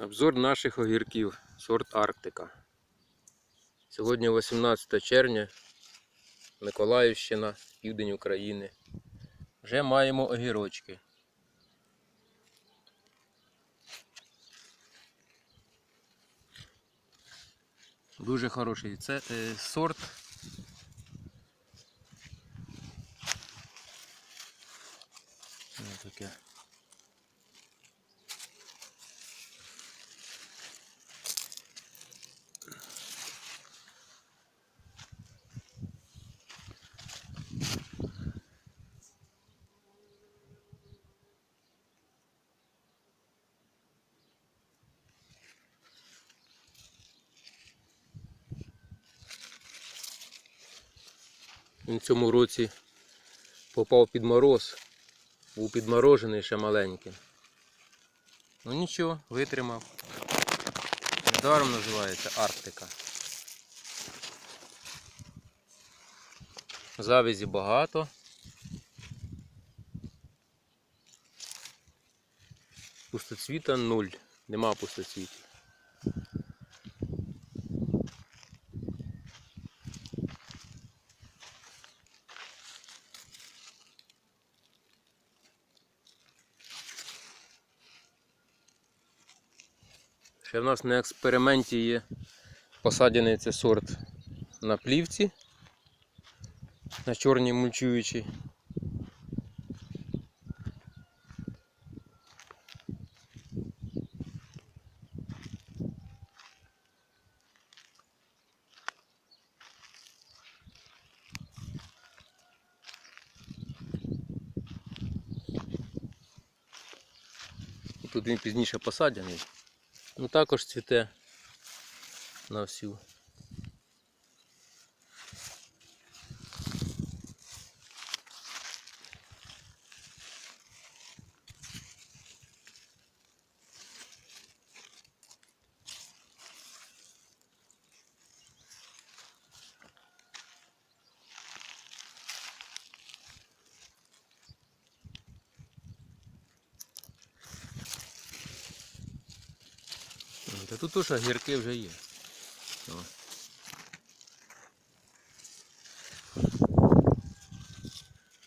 Обзор наших огірків, сорт Арктика. Сьогодні 18 червня, Миколаївщина, південь України. Вже маємо огірочки. Дуже хороший. Це е, сорт. Ось таке. Він в цьому році попав під мороз, був підморожений ще маленький. Ну нічого, витримав. Недаром називається Арктика. Завязі багато. Пустоцвіта нуль. Нема пустоцвітів. Ще в нас на експерименті є посаджений цей сорт на плівці, на чорній мульчуючій. Тут він пізніше посаджений. Ну також цвіте на всю. Та тут теж огірки вже є. О.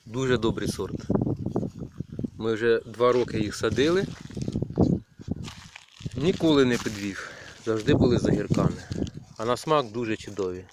Дуже добрий сорт. Ми вже два роки їх садили. Ніколи не підвів. Завжди були з огірками. А на смак дуже чудові.